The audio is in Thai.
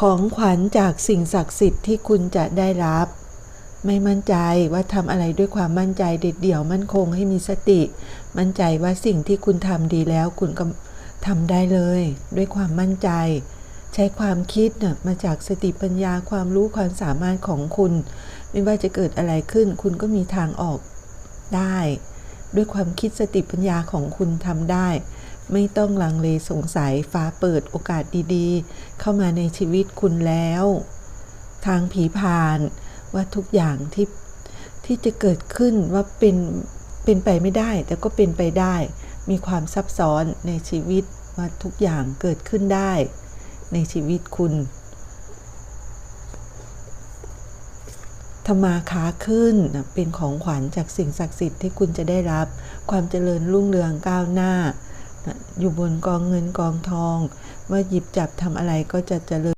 ของขวัญจากสิ่งศักดิ์สิทธิ์ที่คุณจะได้รับ ไม่มั่นใจว่าทำอะไรด้วยความมั่นใจเด็ดเดี่ยวมั่นคงให้มีสติ มั่นใจว่าสิ่งที่คุณทำดีแล้วคุณก็ทำได้เลย ด้วยความมั่นใจ ใช้ความคิดน่ะมาจากสติปัญญาความรู้ความสามารถของคุณ ไม่ว่าจะเกิดอะไรขึ้น คุณก็มีทางออกได้ ด้วยความคิดสติปัญญาของคุณทำได้ ไม่ต้องลังเลสงสัยฟ้าเปิดโอกาสดีๆ เข้ามาในชีวิตคุณแล้ว ทางผีผ่านว่าทุกอย่างที่ที่จะเกิดขึ้นว่าเป็นเป็นไปไม่ได้ แต่ก็เป็นไปได้ มีความซับซ้อนในชีวิตว่าทุกอย่างเกิดขึ้นได้ ในชีวิตคุณธรรมาค้าขึ้นเป็นของขวัญจากสิ่งศักดิ์สิทธิ์ที่คุณจะได้รับ ความเจริญรุ่งเรืองก้าวหน้า อยู่บนกองเงินกองทอง ว่าหยิบจับทำอะไรก็จะเจริญ